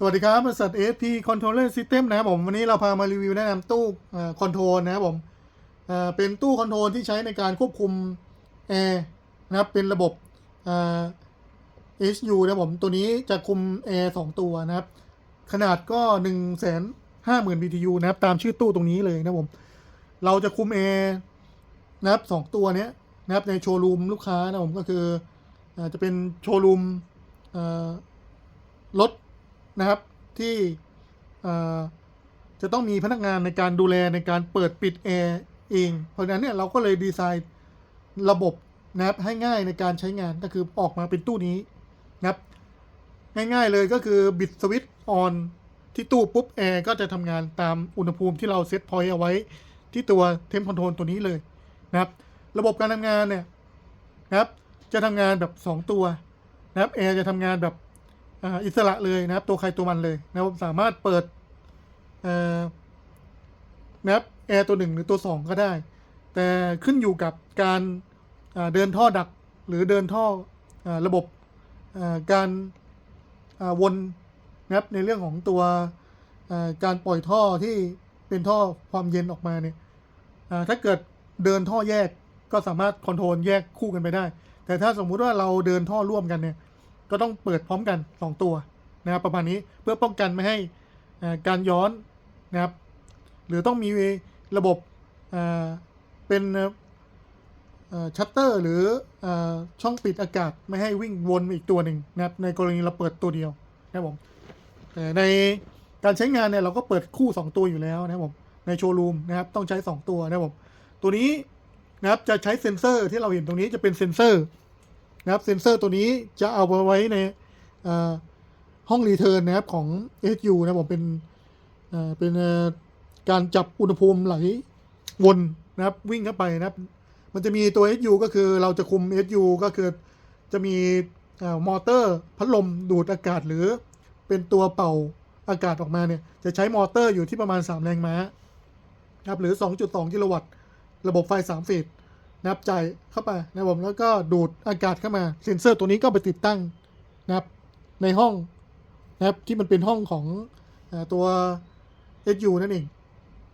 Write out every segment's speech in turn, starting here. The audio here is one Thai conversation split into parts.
สวัสดีครับบริษัท ASP Controller System นะครับผม วันนี้เราพามารีวิวแนะนำตู้คอนโทรลนะครับผมเป็นตู้คอนโทรลที่ใช้ในการควบคุมแอร์นะครับเป็นระบบเอ่อ HU นะครับผมตัวนี้จะคุมแอร์สองตัวนะครับ ขนาดก็1นึ่งแสนห้าหมื่น BTU นะครับตามชื่อตู้ตรงนี้เลยนะครับผม เราจะคุมแอร์นะครับสองตัวเนี้ยนะครับในโชว์รูมลูกค้านะครับผมก็คืออจะเป็นโชว์รูมรถ นะครับที่จะต้องมีพนักงานในการดูแลในการเปิดปิดแอร์เอง เพราะฉะนั้นเนี่ยเราก็เลยดีไซน์ระบบนะครับให้ง่ายในการใช้งานก็คือออกมาเป็นตู้นี้นะครับง่ายๆเลยก็คือบิดสวิตช์ออนที่ตู้ปุ๊บแอร์ก็จะทำงานตามอุณหภูมิที่เราเซตพอยต์เอาไว้ ที่ตัวเทม p คอนโทรลตัวนี้เลยนะครับ ระบบการทำงานเนี่ยนะครับจะทำงานแบบ 2 ตัวนะครับแอร์จะทำงานแบบ อ่าอิสระเลยนะครับ ตัวใครตัวมันเลยนะครับสามารถเปิดนะครับแอร์ตัวหนึ่งหรือตัวสองก็ได้ แต่ขึ้นอยู่กับการเดินท่อดักหรือเดินท่ออระบบการวนนะครับในเรื่องของตัวการปล่อยท่อที่เป็นท่อความเย็นออกมาเนี่ยถ้าเกิดเดินท่อแยกก็สามารถคอนโทรลแยกคู่กันไปได้ แต่ถ้าสมมุติว่าเราเดินท่อร่วมกันเนี่ย ก็ต้องเปิดพร้อมกัน 2 ตัวนะครับประมาณนี้เพื่อป้องกันไม่ให้การย้อนนะครับ หรือต้องมีระบบเป็นชัตเตอร์หรืออช่องปิดอากาศไม่ให้วิ่งวนอีกตัวหนึ่งนะครับในกรณีเราเปิดตัวเดียวนะครับผมแต่ในการใช้งานเนี่ยเราก็เปิดคู่ 2 ตัวอยู่แล้วนะครับผมในโชว์รูมนะครับต้องใช้ 2 ตัวนะครับผมตัวนี้นะครับจะใช้เซ็นเซอร์ที่เราเห็นตรงนี้จะเป็นเซ็นเซอร์ นะครับเซนเซอร์ตัวนี้จะเอาไปไว้ในห้องรีเทิร์นนะครับของ SU นะผมเป็นเป็นการจับอุณหภูมิไหลวนนะครับวิ่งเข้าไปนะครับ มันจะมีตัว SU ก็คือเราจะคุม SU ก็คือจะมีมอเตอร์พัดลมดูดอากาศหรือเป็นตัวเป่าอากาศออกมาเนี่ยจะใช้มอเตอร์อยู่ที่ประมาณ 3 แรงม้านะครับหรือ 2.2 กิโลวัตต์ ระบบไฟ3เฟส นะครับจ่ายเข้าไปนะครับผมแล้วก็ดูดอากาศเข้ามาเซ็นเซอร์ตัวนี้ก็ไปติดตั้งนะครับในห้องนะครับที่มันเป็นห้องของตัว SU นั่นเอง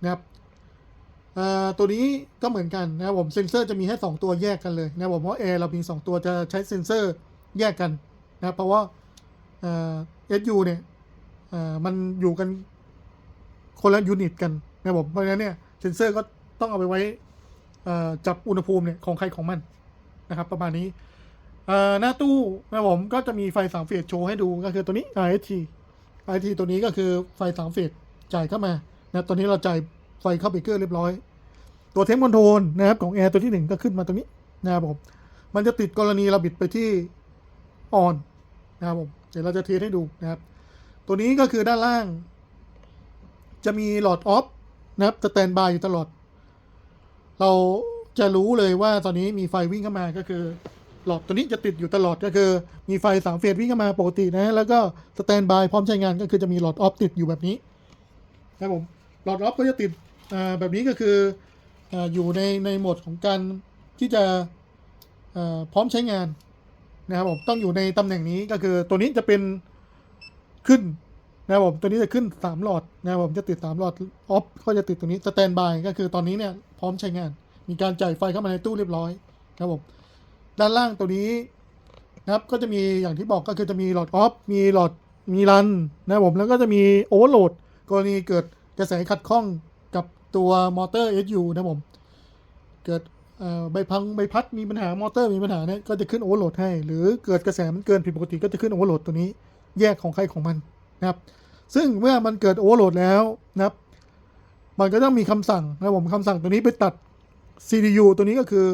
นะครับตัวนี้ก็เหมือนกันนะครับผมเซ็นเซอร์จะมีให้ 2 ตัวแยกกันเลยนะครับผมเพราะแอร์เรามี2 ตัวจะใช้เซ็นเซอร์แยกกันนะครับเพราะว่าเอ่า SU เนี่ยมันอยู่กันคนละยูนิตกันนะครับผมเพราะฉะนั้นเนี่ยเซ็นเซอร์ก็ต้องเอาไปไว้ จับอุณหภูมิเนี่ยของใครของมันนะครับ ประมาณนี้หน้าตู้นะครับผมก็จะมีไฟสามเฟสโชว์ให้ดูก็คือตัวนี้ RST RST ตัวนี้ก็คือไฟสามเฟสจ่ายเข้ามานะครับตอนนี้เราจ่ายไฟเข้าเบเกอร์เรียบร้อย ตัวเทมคอนโทรลนะครับของแอร์ตัวที่หนึ่งก็ขึ้นมาตรงนี้นะครับผมมันจะติดกรณีเราบิดไปที่ออนนะครับผมเดี๋ยวเราจะเทสให้ดูนะครับ ตัวนี้ก็คือด้านล่าง จะมีหลอดออฟนะครับสแตนบายอยู่ตลอด เราจะรู้เลยว่าตอนนี้มีไฟวิ่งเข้ามาก็คือ หลอดตัวนี้จะติดอยู่ตลอดก็คือ มีไฟสามเฟสวิ่งเข้ามาปกตินะ แล้วก็สแตนบายพร้อมใช้งานก็คือจะมีหลอดออฟติดอยู่แบบนี้นะครับผมหลอดออฟก็จะติดแบบนี้ก็คือออยู่ในในโหมดของการที่จะพร้อมใช้งานนะครับผมต้องอยู่ในตำแหน่งนี้ก็คือตัวนี้จะเป็นขึ้นนะครับผมตัวนี้จะขึ้นสามหลอดนะครับผมจะติดสามหลอดออฟก็จะติดตรงนี้สแตนบายก็คือตอนนี้เนี่ย ร้อมใช้งาน มีการจ่ายไฟเข้ามาในตู้เรียบร้อยนะครับผมด้านล่างตัวนี้นะครับก็จะมีอย่างที่บอกก็คือจะมีหลอดออฟมีหลอดมีรันนะครับผมแล้วก็จะมีโอเวอร์โหลดกรณีเกิดกระแสขัดข้องกับตัวมอเตอร์ SU นะครับผมเกิดใบพังใบพัดมีปัญหามอเตอร์มีปัญหาเนี่ยก็จะขึ้นโอเวอร์โหลดให้ หรือเกิดกระแสมันเกินผิดปกติก็จะขึ้นโอเวอร์โหลดตัวนี้แยกของใครของมันนะครับซึ่งเมื่อมันเกิดโอเวอร์โหลดแล้วนะครับ มันก็ต้องมีคำสั่งนะครับผมคำสั่งตัวนี้ไปตัด CDU ตัวนี้ก็คือ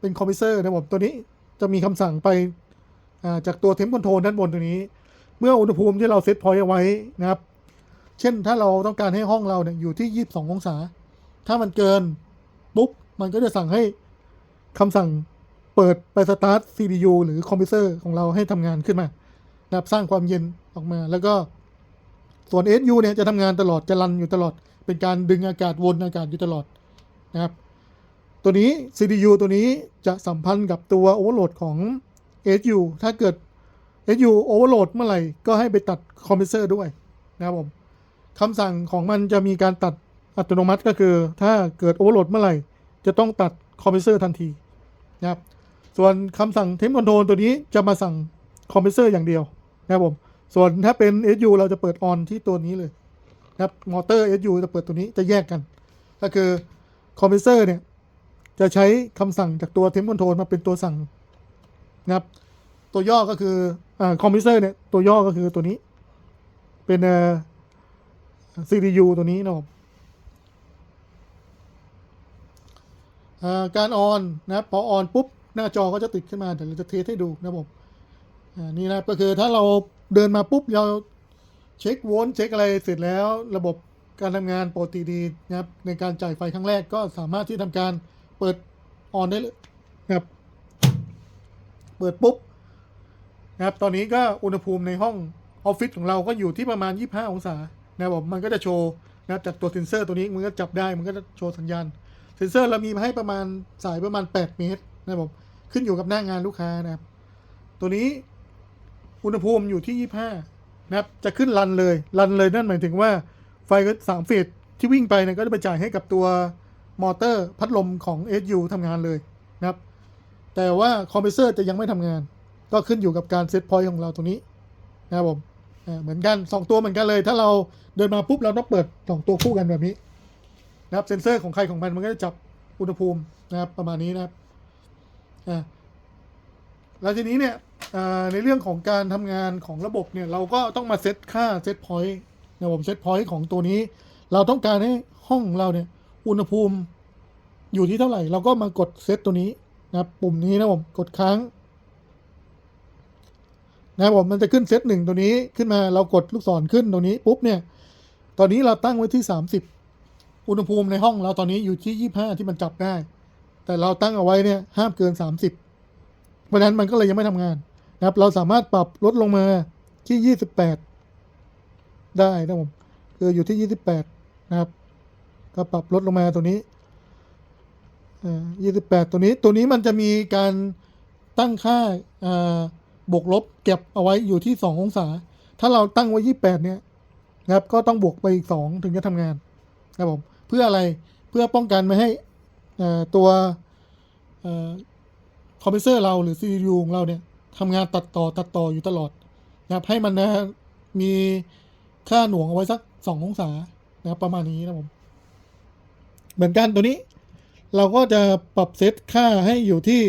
เป็นคอมพิวเซอร์นะครับผมตัวนี้จะมีคำสั่งไปาจากตัวเทม p คอนโทรลด้านบนตัวนี้ เมื่ออุณหภูมิที่เราเซตพอยต์เอาไว้นะครับ เช่นถ้าเราต้องการให้ห้องเราเนี่ยอยู่ที่ 22 องศา ถ้ามันเกินปุ๊บมันก็จะสั่งให้คำสั่งเปิดไปสตาร์ท CDU หรือคอมพิวเซอร์ของเราให้ทำงานขึ้นมานะครับสร้างความเย็นออกมา แล้วก็ส่วน SU เนี่ยจะทำงานตลอดจะรันอยู่ตลอด เป็นการดึงอากาศวนอากาศอยู่ตลอดนะครับ ตัวนี้ CDU ตัวนี้จะสัมพันธ์กับตัว Overload ของ SU ถ้าเกิด SU Overload เมื่อไหร่ ก็ให้ไปตัดคอมเพิวเซอร์ด้วยนะครับผมคำสั่งของมันจะมีการตัดอัตโนมัติก็คือ ถ้าเกิดโอเวอร์โหลดเมื่อไหร่ จะต้องตัดคอมเพรสเซอร์ทันทีนะครับ ส่วนคำสั่งเทมคอนโทรลตัวนี้จะมาสั่งคอมเพรสเซอร์อย่างเดียวนะครับผม ส่วนถ้าเป็น SU เราจะเปิดออนที่ตัวนี้เลย นะครับมอเตอร์ SU จะเปิดตัวนี้จะแยกกัน ก็คือคอมเพรสเซอร์เนี่ยจะใช้คำสั่งจากตัวเทมคอนโทรลมาเป็นตัวสั่งนะครับ ตัวย่อก็คืออ่าคอมเพิวเตอร์เนี่ยตัวย่อก็คือตัวนี้ เป็นเอ่อ CPU ตัวนี้นะครับการออนนะครับพอออนปุ๊บหน้าจอก็จะติดขึ้นมาเดี๋ยวเราจะเทสให้ดูนะครับผมนี่นะก็คือถ้าเราเดินมาปุ๊บเรา เช็คโวลต์เช็คอะไรเสร็จแล้ว ระบบการทำงานปกติดีนะครับในการจ่ายไฟครั้งแรกก็สามารถที่ทำการเปิดออนได้เลยนะครับ เปิดปุ๊บนะครับ ตอนนี้ก็อุณหภูมิในห้องออฟฟิศของเราก็อยู่ที่ประมาณ 25 องศานะครับผมมันก็จะโชว์นะครับจากตัวเซ็นเซอร์ตัวนี้มันก็จับได้มันก็จะโชว์สัญญาณเซ็นเซอร์เรามีมาให้ประมาณสายประมาณ 8 เมตรนะครับผมขึ้นอยู่กับหน้างานลูกค้านะครับ ตัวนี้อุณหภูมิอยู่ที่ 25 นะครับจะขึ้นรันเลยรันเลยนั่นหมายถึงว่าไฟก็สามเฟสที่วิ่งไปเนี่ยก็จะไปจ่ายให้กับตัวมอเตอร์พัดลมของ SU ทำงานเลยนะครับ แต่ว่าคอมเพรสเซอร์จะยังไม่ทำงาน ก็ขึ้นอยู่กับการเซตพอยต์ของเราตรงนี้นะครับผมเหมือนกัน 2 ตัวเหมือนกันเลย ถ้าเราเดินมาปุ๊บเราต้องเปิด 2 ตัวคู่กันแบบนี้นะครับเซนเซอร์ของใครของมันมันก็จะจับอุณหภูมินะครับประมาณนี้นะครับอ่าแล้วทีนี้เนี่ย ในเรื่องของการทำงานของระบบเนี่ยเราก็ต้องมาเซตค่าเซตพอยต์นะครับผมเซตพอยต์ของตัวนี้ เราต้องการให้ห้องเราเนี่ยอุณหภูมิอยู่ที่เท่าไหร่ เราก็มากดเซตตัวนี้นะครับปุ่มนี้นะผมกดค้างนะครับผมมันจะขึ้นเซตหนึ่งตัวนี้ขึ้นมาเรากดลูกศรขึ้นตรงนี้ปุ๊บเนี่ยตอนนี้เราตั้งไว้ที่ 30 อุณหภูมิในห้องเราตอนนี้อยู่ที่ 25 ที่มันจับได้ แต่เราตั้งเอาไว้เนี่ยห้ามเกิน 30 เพราะฉะนั้นมันก็เลยยังไม่ทำงาน นะครับ เราสามารถปรับลดลงมาที่ 28 ได้นะผมคืออยู่ที่ 28 นะครับ ก็ปรับลดลงมาตัวนี้อ่า28ตัวนี้ตัวนี้มันจะมีการตั้งค่าบวกลบเก็บเอาไว้อยู่ที่2องศา ถ้าเราตั้งไว้28เนี่ยนะครับก็ต้องบวกไปอีก2ถึงจะทำงานนะครับผมเพื่ออะไรเพื่อป้องกันไม่ให้ตัวอคอมเพรสเซอร์เราหรือ CPU ของเราเนี่ย ทำงานตัดต่อตัดต่ออยู่ตลอดนะครับให้มันนะมีค่าหน่วงเอาไว้สัก2ององศานะครับประมาณนี้นะผม เหมือนกันตัวนี้ เราก็จะปรับเซตค่าให้อยู่ที่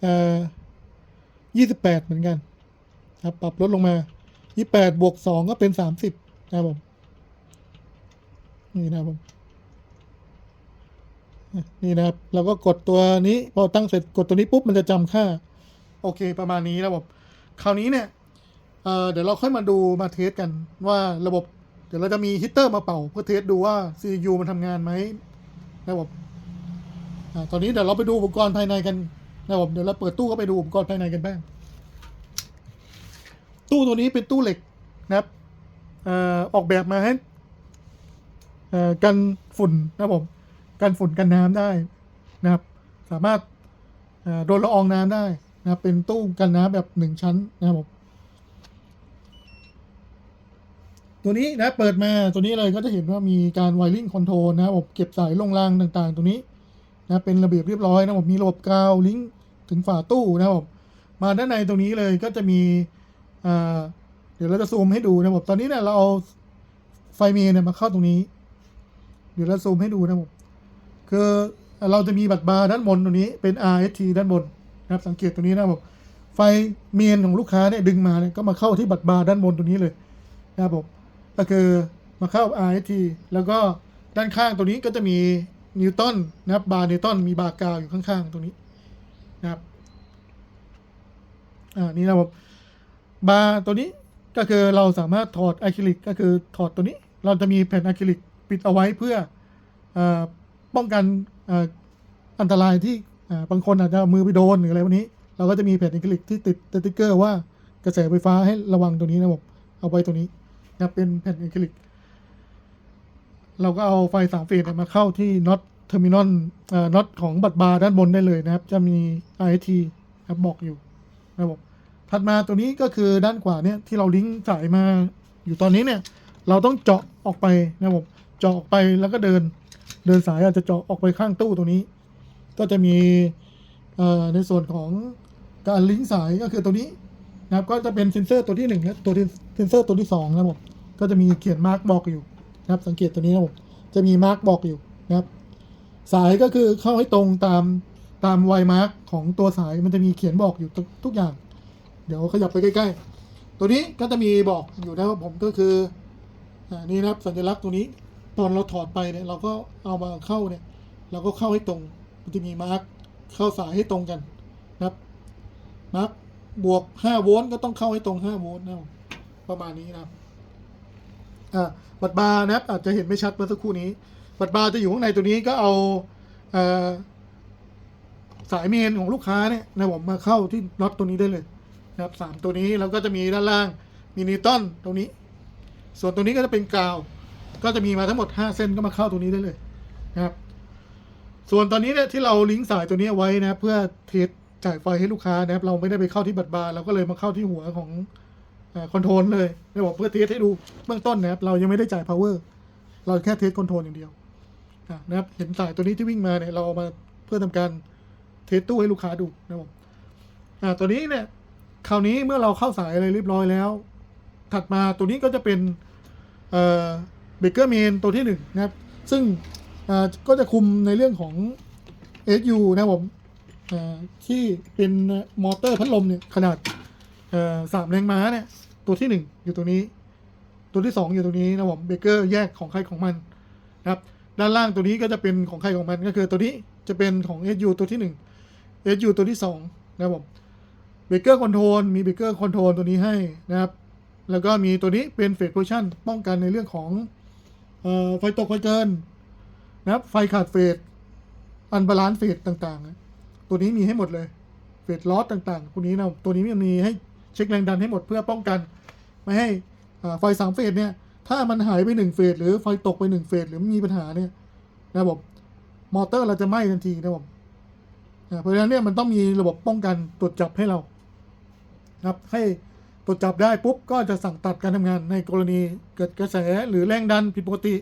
เอ่อยี่สิบแปดเหมือนกันครับปรับลดลงมายี่แปดบวกสองก็เป็นสามสิบนะครับผมนี่นะครับผมนี่นะครับ เราก็กดตัวนี้พอตั้งเสร็จกดตัวนี้ปุ๊บมันจะจำค่า โอเค ประมาณนี้นะครับผมคราวนี้เนี่ยเเดี๋ยวเราค่อยมาดูมาเทสกันว่าระบบ เดี๋ยวเราจะมีฮีตเตอร์มาเป่า เพื่อเทสดูว่า CPU มันทำงานไหมนะครับอตอนนี้เดี๋ยวเราไปดูอุปกรณ์ภายในกันนะครับเดี๋ยวเราเปิดตู้ก็ไปดูอุปกรณ์ภายในกันบ้าง ตู้ตัวนี้เป็นตู้เหล็กนะครับออกแบบมาให้กันฝุ่นนะครับผมกันฝุ่นกันน้ำได้นะครับ สามารถโดนละอองน้ำได้ นะเป็นตู้กันน้ำแบบหนึ่งชั้นนะครับผมตัวนี้นะเปิดมาตัวนี้เลยก็จะเห็นว่ามีการไวริงคอนโทรลนะครับผมเก็บสายลงรางต่างๆตรงนี้นะเป็นระเบียบเรียบร้อยนะผมมีระบบกาวลิงก์ถึงฝาตู้นะครับผมมาด้านในตรงนี้เลยก็จะมีอ่าเดี๋ยวเราจะซูมให้ดูนะผมตอนนี้เนี่ยเราเอาไฟเมนเนี่ยมาเข้าตรงนี้ เดี๋ยวเราซูมให้ดูนะผมคือเราจะมีบัตรบาร์ด้านบนตรงนี้เป็น RST ด้านบน นะครับสังเกตตรงนี้นะผมไฟเมนของลูกค้าเนี่ยดึงมาเนี่ยก็มาเข้าที่บัตรบาร์ด้านบนตรงนี้เลยนะครับผมก็คือมาเข้า RST แล้วก็ด้านข้างตัวนี้ก็จะมีนิวตันนะครับบาร์นิวตันมีบาร์กาวอยู่ข้างๆ ตรงนี้นะครับอ่านี่นะครับบาร์ตัวนี้ก็คือเราสามารถถอดอะคริลิกก็คือถอดตัวนี้ เราจะมีแผ่นอะคริลิกปิดเอาไว้เพื่ออป้องกันอ่อันตรายที่ บางคนอาจจะเอามือไปโดนหรืออะไรพวกนี้ เราก็จะมีแผ่นอะคริลิกที่ติดสติ๊กเกอร์ว่ากระแสไฟฟ้าให้ระวังตัวนี้นะครับผมเอาไว้ตัวนี้นะเป็นแผ่นอะคริลิกเราก็เอาไฟสามเฟสเนี่ยมาเข้าที่น็อตเทอร์มินอลน็อตของบัตรบาร์ด้านบนได้เลยนะครับ จะมี RT ครับบอกอยู่นะครับผมถัดมาตัวนี้ก็คือด้านขวาเนี่ยที่เราลิงก์สายมาอยู่ตอนนี้เนี่ย เราต้องเจาะออกไปนะครับผมเจาะออกไปแล้วก็เดิน เดินสายอาจจะเจาะออกไปข้างตู้ตัวนี้ ก็จะมีในส่วนของการลิงก์สายก็คือตัวนี้นะครับก็จะเป็นเซนเซอร์ตัวที่หนึ่งและตัวเซนเซอร์ตัวที่สองนะครับผมก็จะมีเขียนมาร์กบอกอยู่นะครับสังเกตตัวนี้นะครับผมจะมีมาร์กบอกอยู่นะครับ สายก็คือเข้าให้ตรงตามตามไวมาร์กของตัวสายมันจะมีเขียนบอกอยู่ทุกทุกอย่าง เดี๋ยวขยับไปใกล้ ๆ ตัวนี้ก็จะมีบอกอยู่นะครับผมก็คืออ่านี่นะครับสัญลักษณ์ตัวนี้ตอนเราถอดไปเนี่ยเราก็เอามาเข้าเนี่ยเราก็เข้าให้ตรง มันจะมีมาร์กเข้าสายให้ตรงกันนะครับมาร์กบวก5โวลต์ก็ต้องเข้าให้ตรง5โวลต์นะครับประมาณนี้นะครับอ่าบัตรบาร์นะครับอาจจะเห็นไม่ชัดเมื่อสักครู่นี้ บัตรบาร์จะอยู่ข้างในตัวนี้ก็เอาเอ่อสายเมนของลูกค้าเนี่ยนะครับผมมาเข้าที่น็อตตัวนี้ได้เลยนะครับสามตัวนี้แล้วก็จะมีด้านล่างมีนิวตันตรงนี้ ส่วนตัวนี้ก็จะเป็นกาว ก็จะมีมาทั้งหมด 5 เส้นก็มาเข้าตรงนี้ได้เลยนะครับ ส่วนตอนนี้เนี่ยที่เราลิงก์สายตัวนี้ไว้นะ เพื่อเทสจ่ายไฟให้ลูกค้านะครับ เราไม่ได้ไปเข้าที่บัตรบาร์เราก็เลยมาเข้าที่หัวของคอนโทรลเลยนะบอกเพื่อเทสให้ดูเบื้องต้นนะครับ เรายังไม่ได้จ่าย power เราแค่เทสคอนโทรลอย่างเดียวะนะครับเห็นสายตัวนี้ที่วิ่งมาเนี่ยเราเอามาเพื่อทำการเทสตู้ให้ลูกค้าดูนะครับอ่าตัวนี้เนี่ยคราวนี้เมื่อเราเข้าสายอะไรเรียบร้อยแล้ว ถัดมาตัวนี้ก็จะเป็นเอ่อเบเกอร์เมนตัวที่หนึ่งนะครับ ซึ่ง ก็จะคุมในเรื่องของ SU นะครับผมที่เป็นมอเตอร์พัดลมเนี่ยขนาดสามแรงม้าเนี่ยตัวที่หนึ่งอยู่ตรงนี้ ตัวที่สองอยู่ตรงนี้นะครับผมเบเกอร์แยกของใครของมันนะครับด้านล่างตัวนี้ก็จะเป็นของใครของมันก็คือตัวนี้จะเป็นของ SU ตัวที่หนึ่ง SU ตัวที่สองนะครับผมเบเกอร์คอนโทรลมีเบเกอร์คอนโทรลตัวนี้ให้นะครับแล้วก็มีตัวนี้เป็นเฟสโพชั่นป้องกันในเรื่องของอไฟตกไฟเกิน นะครับ ไฟขาดเฟสอันบาลานซ์เฟสต่างๆ ตัวนี้มีให้หมดเลย เฟสลอสต่างๆตัวนี้นะตัวนี้มันมีให้เช็คแรงดันให้หมดเพื่อป้องกัน ไม่ให้ไฟสามเฟสเนี่ย ถ้ามันหายไปหนึ่งเฟสหรือไฟตกไปหนึ่งเฟสหรือมีปัญหาเนี่ยนะครับผมมอเตอร์เราจะไหม้ทันทีนะครับผมเพราะฉะนั้นเนี่ยมันต้องมีระบบป้องกันตรวจจับให้เรานะครับให้ตรวจจับได้ปุ๊บก็จะสั่งตัดการทำงานในกรณีเกิดกระแสหรือแรงดันผิดปกติ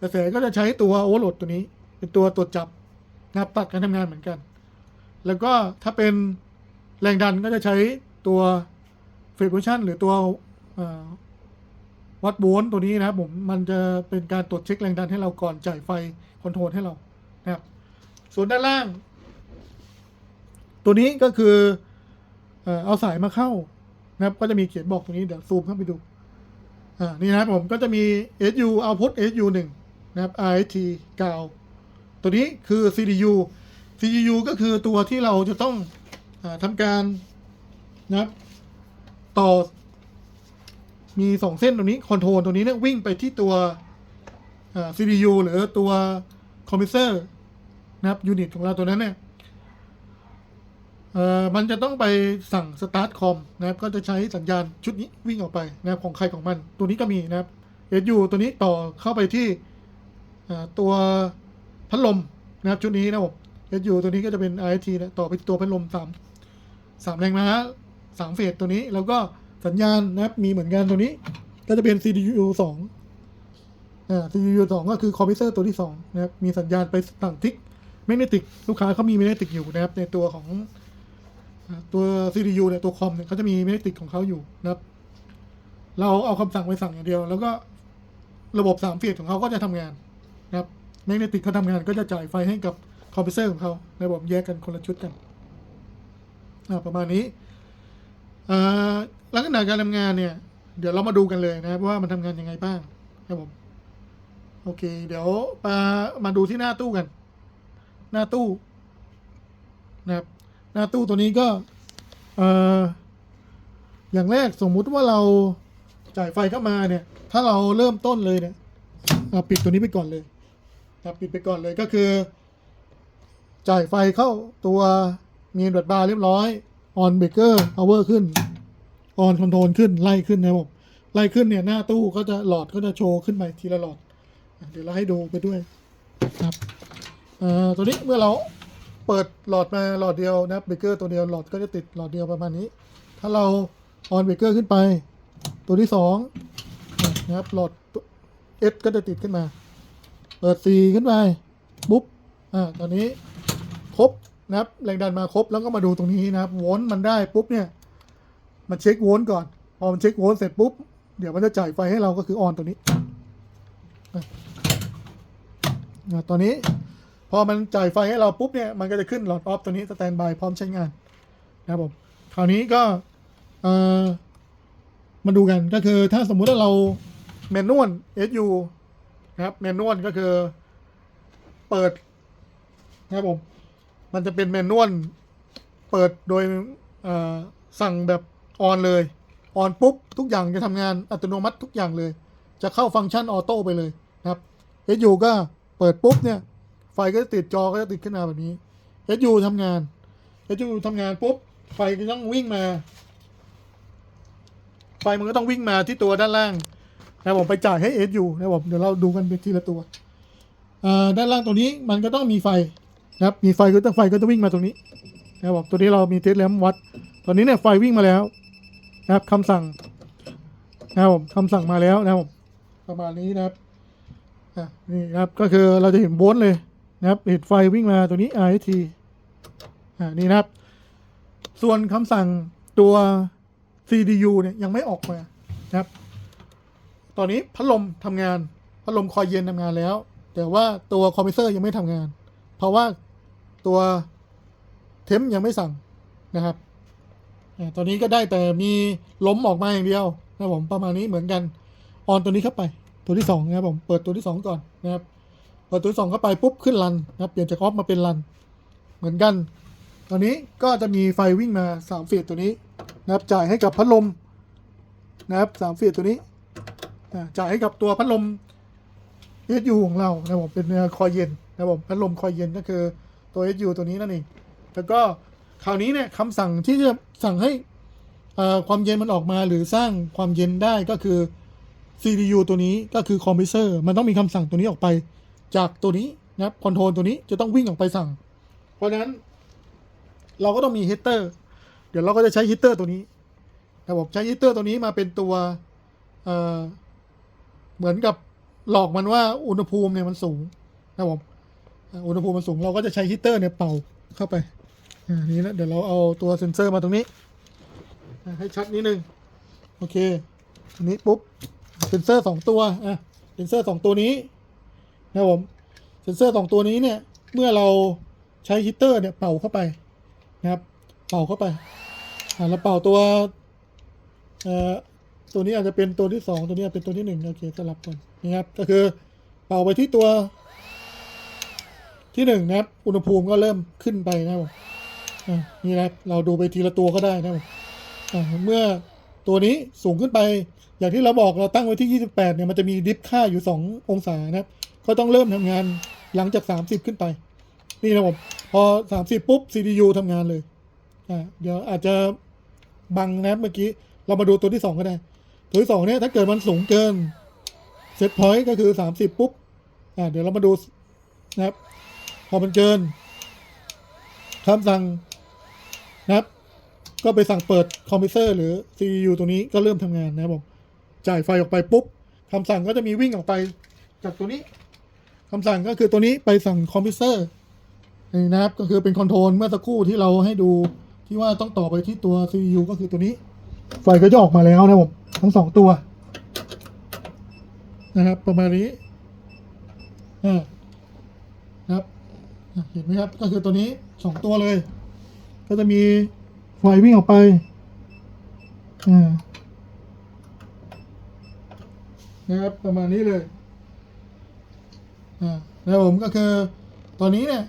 กระแสก็จะใช้ตัวโอเวอร์โหลดตัวนี้ เป็นตัวตรวจจับนับตัดการทำงานเหมือนกัน แล้วก็ถ้าเป็นแรงดันก็จะใช้ตัวเฟสโพชันหรือตัววัดโวลต์ตัวนี้นะครับผมมันจะเป็นการตรวจเช็คแรงดันให้เราก่อนจ่ายไฟคอนโทรลให้เรานะครับ ส่วนด้านล่าง ตัวนี้ก็คือเอ่อเอาสายมาเข้านะครับ ก็จะมีเขียนบอกตรงนี้เดี๋ยวซูมเข้าไปดูอ่านี่นะครับผมก็จะมี SU output SU 1 นะครับ RST กาวตัวนี้คือ CDU CDU ก็คือตัวที่เราจะต้องอทำการนะครับต่อ มีสองเส้นตรงนี้คอนโทรลตัวนี้เนี่ยวิ่งไปที่ตัว CDU หรือตัวคอมพิวเซอร์นะครับยูนิตของเราตัวนั้นเนี่ยมันจะต้องไปสั่ง start com นะครับ ก็จะใช้สัญญาณชุดนี้วิ่งออกไปนะครับของใครของมัน ตัวนี้ก็มีนะครับ SU ตัวนี้ต่อเข้าไปที่ ตัวพัดลมนะครับชุดนี้นะครับผม SU ตัวนี้ก็จะเป็น IST นะต่อไปตัวพัดลมสามสามแรงม้าสามเฟสตัวนี้ แล้วก็สัญญาณนะครับมีเหมือนกันตัวนี้ ก็จะเป็น CDU สองอ่า CDU สองก็คือคอมพิวเตอร์ตัวที่สองนะครับมีสัญญาณไปสั่งทิกแมกเนติกลูกค้าเขามีแมกเนติกอยู่นะครับ ในตัวของตัว CPU เนี่ยตัวคอมเนี่ยเขาจะมีแมกเมติกของเขาอยู่นะครับ เราเอาคำสั่งไปสั่งอย่างเดียว แล้วก็ระบบสามเฟสของเขาก็จะทำงาน นะครับแมกเนติกเขาทำงานก็จะจ่ายไฟให้กับคอมเพิวเตอร์ของเขาในระบบแยกกันคนละชุดกันประมาณนี้ลักษณะการทำงานเนี่ย เดี๋ยวเรามาดูกันเลยนะครับว่ามันทำงานยังไงบ้างครับผมโอเค เดี๋ยวมามาดูที่หน้าตู้กัน หน้าตู้นะครับ หน้าตู้ตัวนี้ก็เอ่ออย่างแรกสมมุติว่าเราจ่ายไฟเข้ามาเนี่ย ถ้าเราเริ่มต้นเลยเนี่ยอะปิดตัวนี้ไปก่อนเลย ครับปิดไปก่อนเลยก็คือ จ่ายไฟเข้าตัวมีนบัดบาร์เรียบร้อยออนเบเกอร์พาวเวอร์ขึ้นออนคอนโทรลขึ้นไล่ขึ้นนะครับผมไล่ขึ้นเนี่ยหน้าตู้ก็จะหลอดก็จะโชว์ขึ้นไปทีละหลอด เดี๋ยวเราให้ดูไปด้วยครับตัวนี้เมื่อเราเปิดหลอดมาหลอดเดียวนะครับเบเกอร์ตัวเดียวหลอดก็จะติดหลอดเดียวประมาณนี้ ถ้าเราออนเบเกอร์ขึ้นไป ตัวที่สองนะครับหลอดเอสก็จะติดขึ้นมา เปิดสีขึ้นไปปุ๊บอ่าตอนนี้ครบนะครับแรงดันมาครบแล้วก็มาดูตรงนี้นะครับโวลต์มันได้ปุ๊บเนี่ย มันเช็คโวลต์ก่อน พอมันเช็คโวลต์เสร็จปุ๊บ เดี๋ยวมันจะจ่ายไฟให้เราก็คือออนตัวนี้อะตอนนี้พอมันจ่ายไฟให้เราปุ๊บเนี่ย มันก็จะขึ้นหลอดออฟตัวนี้สแตนบายพร้อมใช้งานนะครับผมคราวนี้ก็เอ่อมาดูกันก็คือถ้าสมมุติว่าเราแมนนวล SU นะครับแมนนวลก็คือ เปิดนะครับผม มันจะเป็นแมนนวลเปิดโดยสั่งแบบออนเลยออนปุ๊บ ทุกอย่างจะทำงานอัตโนมัติทุกอย่างเลย จะเข้าฟังก์ชันออโต้ไปเลยนะครับ SU ก็เปิดปุ๊บเนี่ย ไฟก็จะติดจอก็จะติดขึ้นมาแบบนี้ SU ทำงาน SU ทำงานปุ๊บ ไฟก็ต้องวิ่งมา ไฟมันก็ต้องวิ่งมาที่ตัวด้านล่าง นะครับผมไปจ่ายให้ SU นะครับผมเดี๋ยวเราดูกันเป็นทีละตัวอ่าด้านล่างตัวนี้มันก็ต้องมีไฟนะครับมีไฟก็ต้องไฟก็จะวิ่งมาตรงนี้นะครับผมตัวนี้เรามีเทสแลมวัด ตอนนี้เนี่ยไฟวิ่งมาแล้วนะครับคำสั่งนะครับผมคำสั่งมาแล้วนะครับผมประมาณนี้นะครับอะนี่ครับก็คือเราจะเห็นโวลต์เลยนะครับเห็นไฟวิ่งมาตัวนี้ RST อ่านี่นะครับ ส่วนคำสั่งตัว CDU เนี่ยยังไม่ออกมานะครับ ตอนนี้พัดลมทำงาน พัดลมคอยเย็นทำงานแล้ว แต่ว่าตัวคอมเพรสเซอร์ยังไม่ทำงาน เพราะว่าตัวเทมยังไม่สั่งนะครับตอนนี้ก็ได้แต่มีล้มออกมาอย่างเดียวนะครับผมประมาณนี้เหมือนกัน ออนตัวนี้เข้าไป ตัวที่สองนะครับผมเปิดตัวที่สองก่อนนะครับเปิดตัวที่สองเข้าไปปุ๊บขึ้นรันนะครับเปลี่ยนจากออฟมาเป็นรัน เหมือนกัน ตอนนี้ก็จะมีไฟวิ่งมาสามเฟสตัวนี้นะครับจ่ายให้กับพัดลมนะครับสามเฟสตัวนี้ จ่ายให้กับตัวพัดลม SU ของเรานะครับผมเป็นคอยเย็นนะครับผมพัดลมคอยเย็นก็คือตัว SU ตัวนี้นั่นเองแล้วก็คราวนี้เนี่ยคำสั่งที่จะสั่งให้อ่อความเย็นมันออกมาหรือสร้างความเย็นได้ก็คือ CPU ตัวนี้ก็คือคอมพิวเซอร์มันต้องมีคำสั่งตัวนี้ออกไปจากตัวนี้นะครับคอนโทรลตัวนี้จะต้องวิ่งออกไปสั่ง เพราะฉะนั้น เราก็ต้องมีฮีเตอร์เดี๋ยวเราก็จะใช้ฮีเตอร์ตัวนี้นะครับผมใช้ฮีเตอร์ตัวนี้มาเป็นตัว เหมือนกับหลอกมันว่าอุณหภูมิเนี่ยมันสูงนะครับผมอุณหภูมิมันสูงเราก็จะใช้ฮีตเตอร์เนี่ยเป่าเข้าไปอ่านี่นะเดี๋ยวเราเอาตัวเซ็นเซอร์มาตรงนี้ ให้ชัดนิดนึง โอเคอันนี้ปุ๊บเซนเซอร์สองตัวอะเซนเซอร์สองตัวนี้นะครับผมเซนเซอร์สองตัวนี้เนี่ยเมื่อเราใช้ฮีตเตอร์เนี่ยเป่าเข้าไปนะครับ เป่าเข้าไปอ่าแล้วเป่าตัวเอ่อ ตัวนี้อาจจะเป็นตัวที่สองตัวนี้เป็นตัวที่หนึ่งโอเคสลับกันนี่ครับ ก็คือเป่าไปที่ตัว ที่หนึ่งนะครับ อุณหภูมิก็เริ่มขึ้นไปนะครับนี่นะครับเราดูไปทีละตัวก็ได้นะครับเมื่อตัวนี้สูงขึ้นไป อย่างที่เราบอกเราตั้งไว้ที่ 28 เนี่ยมันจะมีดิฟค่าอยู่ 2 องศานะครับ ก็ต้องเริ่มทำงานหลังจาก 30 ขึ้นไป นี่นะผมพอ 30 ปุ๊บ CPU ทำงานเลยอ่าเดี๋ยวอาจจะบังนะครับเมื่อกี้ เรามาดูตัวที่ 2 ก็ได้ ตัวที่2เนี่ยถ้าเกิดมันสูงเกินเซตพอยต์ก็คือ30ปุ๊บอ่าเดี๋ยวเรามาดูนะครับ พอมันเกินคำสั่งนะครับ ก็ไปสั่งเปิดคอมพิวเตอร์หรือ CPU ตัวนี้ก็เริ่มทำงานนะครับผมจ่ายไฟออกไปปุ๊บคำสั่งก็จะมีวิ่งออกไปจากตัวนี้คำสั่งก็คือตัวนี้ไปสั่งคอมพิวเตอร์นี่นะครับ ก็คือเป็นคอนโทรลเมื่อสักครู่ที่เราให้ดูที่ว่าต้องต่อไปที่ตัว CPU ก็คือตัวนี้ ไฟก็จะออกมาแล้วนะครับผม ทั้งสองตัว นะครับ ประมาณนี้อ่านะครับเห็นไหมครับ ก็คือตัวนี้สองตัวเลย ก็จะมีไฟวิ่งออกไปอ่านะครับ ประมาณนี้เลยอ่าแล้วผมก็คือตอนนี้เนี่ย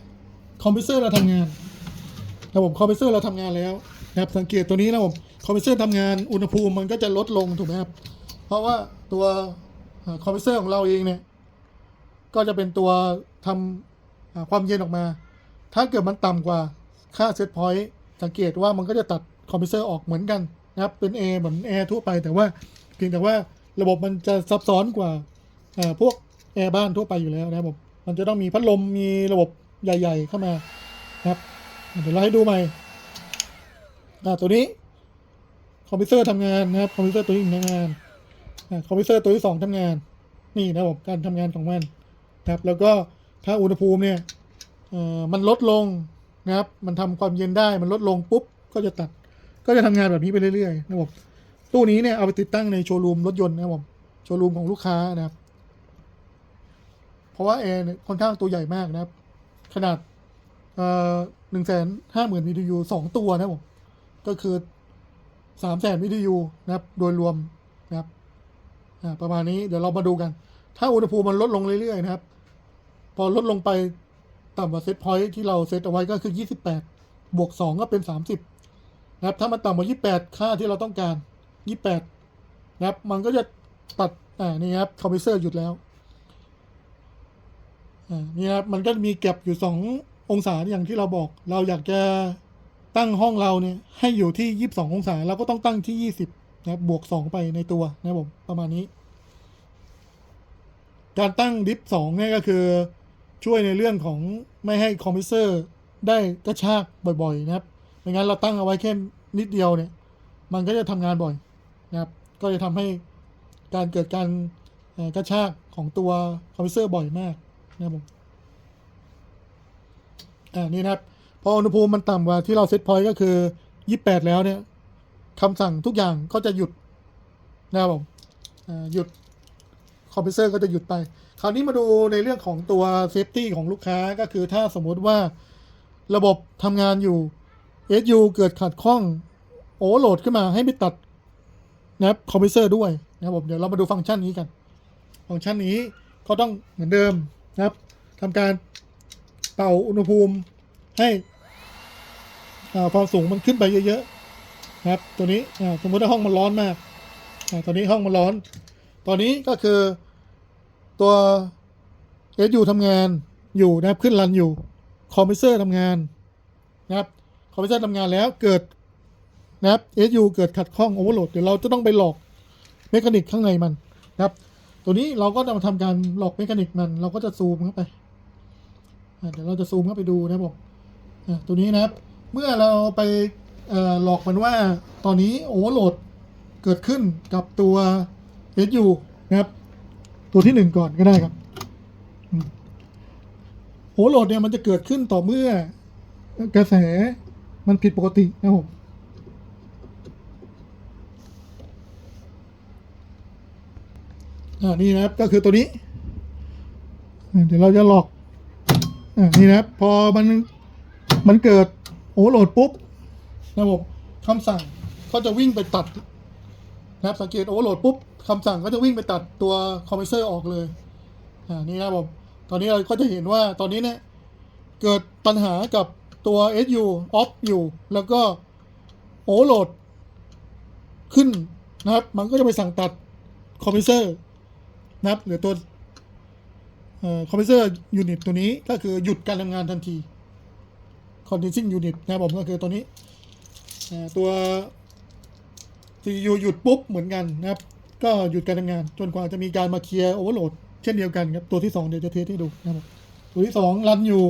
คอมพิวเตอร์เราทำงานนะผมคอมพิวเตอร์เราทำงานแล้ว นะครับสังเกตตัวนี้นะผมคอมพิวเตอร์ทำงานอุณหภูมิมันก็จะลดลงถูกไหมครับ เพราะว่าตัวคอมพิวเตอร์ของเราเองเนี่ย ก็จะเป็นตัวทำอ่าความเย็นออกมา ถ้าเกิดมันต่ำกว่าค่าเซตพอยต์สังเกตว่ามันก็จะตัดคอมพิวเตอร์ออกเหมือนกันนะครับเป็น A เหมือนแอร์ทั่วไปแต่ว่าเพียงแต่ว่าระบบมันจะซับซ้อนกว่าพวกแอร์บ้านทั่วไปอยู่แล้วนะครับผมมันจะต้องมีพัดลมมีระบบใหญ่ ๆ เข้ามานะครับเดี๋ยวเราให้ดูใหม่ อ่าตัวนี้คอมพิวเตอร์ทำงานนะครับคอมพิวเตอร์ตัวนี้ทำงานอ่าคอมพิวเตอร์ตัวที่สองทำงาน นี่นะครับผมการทำงานของมันนะครับ แล้วก็ถ้าอุณหภูมิเนี่ยเอ่อมันลดลงนะครับ มันทำความเย็นได้มันลดลงปุ๊บก็จะตัด ก็จะทำงานแบบนี้ไปเรื่อยๆนะครับผมตู้นี้เนี่ยเอาไปติดตั้งในโชว์รูมรถยนต์นะครับผมโชว์รูมของลูกค้านะครับ เพราะว่าแอร์ค่อนข้างตัวใหญ่มากนะครับ ขนาดหนึ่งแสนห้าหมื่นวิทยุสองตัวนะครับผม ก็คือสามแสนวิทยุนะครับ โดยรวมนะครับประมาณนี้เดี๋ยวเรามาดูกัน ถ้าอุณหภูมิมันลดลงเรื่อยๆนะครับ พอลดลงไปต่ำกว่าเซตพอยท์ที่เราเซตเอาไว้ก็คือ 28 บวก 2 ก็เป็น 30 นะครับ ถ้ามันต่ำกว่า 28 ค่าที่เราต้องการ 28 นะครับ มันก็จะตัดอ่านี่ครับคอมพิวเซอร์หยุดแล้วอ่านี่ครับมันก็มีแก็บอยู่ 2 องศาอย่างที่เราบอก เราอยากจะ ตั้งห้องเราเนี่ยให้อยู่ที่ 22 องศาเราก็ต้องตั้งที่ 20นะครับบวก 2 ไปในตัวนะครับผมประมาณนี้ การตั้งดิฟสองเนี่ยก็คือช่วยในเรื่องของไม่ให้คอมพิวเซอร์ได้กระชากบ่อยๆนะครับไม่งั้นเราตั้งเอาไว้แค่นิดเดียวเนี่ย มันก็จะทำงานบ่อยนะครับ ก็จะทำให้การเกิดการกระชากของตัวคอมพิวเซอร์บ่อยมากนะครับผมอ่านี่นะครับ ออุณหภูมิมันต่ำกว่าที่เราเซตพอยต์ก็คือ 28 แล้วเนี่ยคำสั่งทุกอย่างก็จะหยุดนะครับผมหยุดคอมเพิวเซอร์ก็จะหยุดไป คราวนี้มาดูในเรื่องของตัวเซฟตี้ของลูกค้าก็คือถ้าสมมุติว่าระบบทำงานอยู่ SU เกิดขัดข้องโอเวอร์โหลดขึ้นมาให้ไปตัดนะครับคอมเพิวเซอร์ด้วยนะครับผมเดี๋ยวเรามาดูฟังก์ชันนี้กัน ฟังก์ชันนี้ก็ต้องเหมือนเดิมนะครับทำการเป่าอุณหภูมิให้ ความสูงมันขึ้นไปเยอะๆนะครับ ตัวนี้สมมติว่าห้องมันร้อนมากตอนนี้ห้องมันร้อน ตอนนี้ก็คือตัว SU ทำงานอยู่นะครับขึ้นรันอยู่คอมพิวเซอร์ทำงานนะครับคอมพิวเซอร์ทำงานแล้วเกิดนะครับ SU เกิดขัดข้องโอเวอร์โหลดเดี๋ยวเราจะต้องไปหลอกเมคานิกข้างในมันนะครับ ตัวนี้เราก็จะมาทำการหลอกเมคานิกมันเราก็จะซูมเข้าไปเดี๋ยวเราจะซูมเข้าไปดูนะครับผมตัวนี้นะครับ เมื่อเราไปหลอกมันว่าตอนนี้โอเวอร์โหลดเกิดขึ้นกับตัว SU นะครับ ตัวที่หนึ่งก่อนก็ได้ครับโอเวอร์โหลดเนี่ยมันจะเกิดขึ้นต่อเมื่อกระแสมันผิดปกตินะครับผมอ่านี่นะครับก็คือตัวนี้ เดี๋ยวเราจะหลอกอ่านี่นะครับ พอมันมันเกิด โอเวอร์โหลดปุ๊บระบบคำสั่งก็จะวิ่งไปตัดนะครับสังเกตโอเวอร์โหลดปุ๊บคำสั่งก็จะวิ่งไปตัดตัวคอมเพิวเซอร์ออกเลยอ่านี่นะครับผมตอนนี้เราก็จะเห็นว่าตอนนี้เนี่ยเกิดปัญหากับตัว SU off อยู่ แล้วก็โอเวอร์โหลดขึ้นนะครับ มันก็จะไปสั่งตัดคอมเพิวเซอร์นะครับหรือตัวคอมเพิวเซอร์ยูนิตตัวนี้ก็คือหยุดการทำงานทันที condensing unit นะครับผมก็คือตัวนี้ตัว CPU หยุดปุ๊บเหมือนกันนะครับ ก็หยุดการทำงาน จนกว่าจะมีการมาเคลียร์โอเวอร์โหลดเช่นเดียวกันครับ ตัวที่ 2 เดี๋ยวจะเทสให้ดูนะครับตัวที่ 2 รันอยู่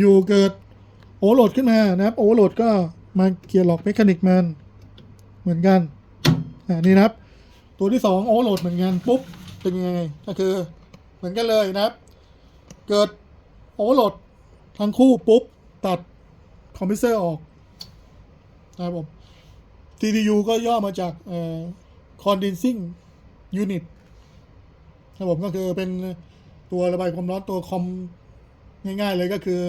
อยู่ๆเกิดโอเวอร์โหลดขึ้นมานะครับโอเวอร์โหลดก็มาเคลียร์ล็อกเมคานิกมันเหมือนกันอ่านี่นะครับ ตัวที่ 2 โอเวอร์โหลดเหมือนกันปุ๊บเป็นยังไงก็คือเหมือนกันเลยนะครับ เกิดโอเวอร์โหลดทั้งคู่ปุ๊บ ตัดคอมพิวเซอร์ออกนะครับผม CPU ก็ย่อมาจากเอ่อ condensing unit ครับผมก็คือเป็นตัวระบายความร้อนตัวคอมง่ายๆเลยก็คือ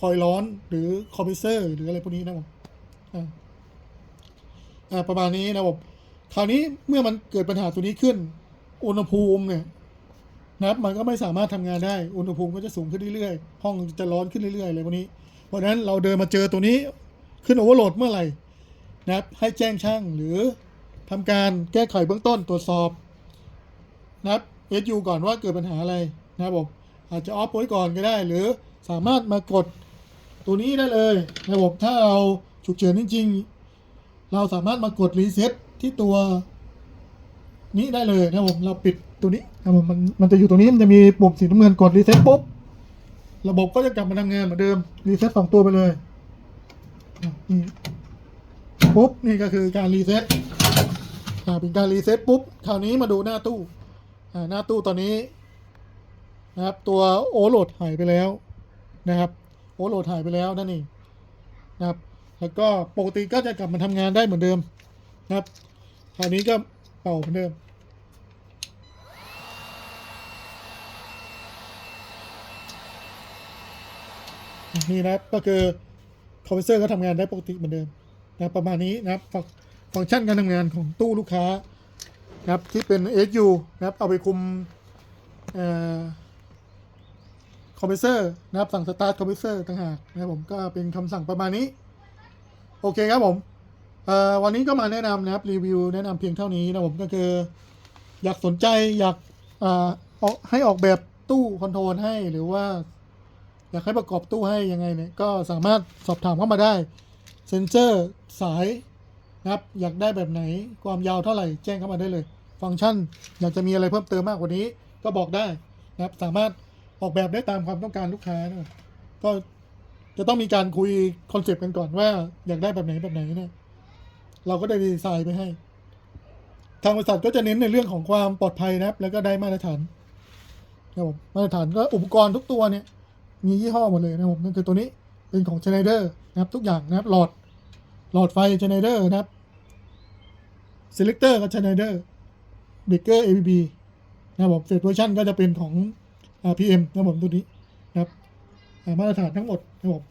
คอยล์ร้อนหรือคอมพิวเซอร์หรืออะไรพวกนี้นะผมอ่าอ่าประมาณนี้นะผมคราวนี้เมื่อมันเกิดปัญหาตัวนี้ขึ้น อุณหภูมิเนี่ยนะครับมันก็ไม่สามารถทำงานได้ อุณหภูมิก็จะสูงขึ้นเรื่อยๆ ห้องจะร้อนขึ้นเรื่อยๆอะไรพวกนี้ เพราะฉะนั้นเราเดินมาเจอตัวนี้ขึ้นโอเวอร์โหลดเมื่อไหร่นะครับให้แจ้งช่างหรือทำการแก้ไขเบื้องต้นตรวจสอบนะครับ SU ก่อนว่าเกิดปัญหาอะไรนะครับผมอาจจะออฟไว้ก่อนก็ได้ หรือสามารถมากดตัวนี้ได้เลยนะครับผมถ้าเราฉุกเฉินจริง ๆ เราสามารถมากดรีเซ็ตที่ตัวนี้ได้เลยนะครับผมเราปิดตัวนี้นะครับผมมันมันจะอยู่ตรงนี้มันจะมีปุ่มสีน้ำเงินกดรีเซ็ตปุ๊บ ระบบก็จะกลับมาทำงานเหมือนเดิม รีเซ็ตสองตัวไปเลยนี่ปุ๊บ นี่ก็คือการรีเซ็ตอ่าเป็นการรีเซ็ตปุ๊บ คราวนี้มาดูหน้าตู้ อ่า หน้าตู้ตอนนี้ นะครับ ตัวโอโหลดหายไปแล้วนะครับโอโหลดหายไปแล้วนั่นเองนะครับ แล้วก็ปกติก็จะกลับมาทำงานได้เหมือนเดิมนะครับ คราวนี้ก็เป่าเหมือนเดิม นี่นะครับก็คือคอมเพรสเซอร์ก็ทำงานได้ปกติเหมือนเดิมนะประมาณนี้นะครับฟังฟังก์ชันการทำงานของตู้ลูกค้านะครับที่เป็น SU นะครับเอาไปคุมคอมเพรสเซอร์นะครับสั่งสตาร์ทคอมเพรสเซอร์ต่างหากนะครับผมก็เป็นคำสั่งประมาณนี้ โอเคครับผมเอ่อวันนี้ก็มาแนะนำนะครับรีวิวแนะนำเพียงเท่านี้นะผมก็คือ อยากสนใจอยากอ่ออกให้ออกแบบตู้คอนโทรลให้หรือว่า อยากให้ประกอบตู้ให้ยังไงเนี่ยก็สามารถสอบถามเข้ามาได้เซนเซอร์สายนะครับอยากได้แบบไหนความยาวเท่าไหร่แจ้งเข้ามาได้เลย ฟังก์ชันอยากจะมีอะไรเพิ่มเติมมากกว่านี้ ก็บอกได้นะครับสามารถออกแบบได้ตามความต้องการลูกค้านะก็จะต้องมีการคุยคอนเซปต์กันก่อนว่า อยากได้แบบไหนแบบไหนเนี่ยเราก็ได้ดีไซน์ไปให้ ทางบริษัทก็จะเน้นในเรื่องของความปลอดภัยนะครับ แล้วก็ได้มาตรฐานนะครับผมมาตรฐานก็อุปกรณ์ทุกตัวเนี่ย มียี่ห้อหมดเลยนะผมนั่นคือตัวนี้เป็นของ Schneider นะครับทุกอย่างนะครับหลอดหลอดไฟ Schneider นะครับ Selector ก็ Schneider Breaker ABB นะครับผมเฟสเวอร์ชันก็จะเป็นของอ่า PM นะครับผมตัวนี้นะครับมาตรฐานทั้งหมดนะครับผม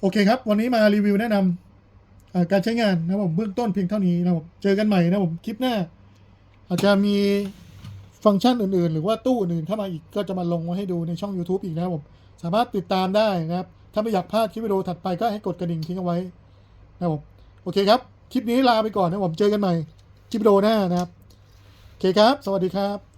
โอเคครับ วันนี้มารีวิวแนะนำอ่าการใช้งานนะครับผมเบื้องต้นเพียงเท่านี้นะครับผมเจอกันใหม่นะครับผมคลิปหน้า อาจจะมีฟังก์ชันอื่นๆ หรือว่าตู้อื่นๆเข้ามาอีกก็จะมาลงไว้ให้ดูในช่อง YouTube อีกนะครับผม สามารถติดตามได้นะครับ ถ้าไม่อยากพลาดคลิปวิดีโอถัดไปก็ให้กดกระดิ่งทิ้งเอาไว้นะครับผมโอเคครับ คลิปนี้ลาไปก่อนนะครับผมเจอกันใหม่คลิปวิดีโอหน้านะครับ โอเคครับ สวัสดีครับ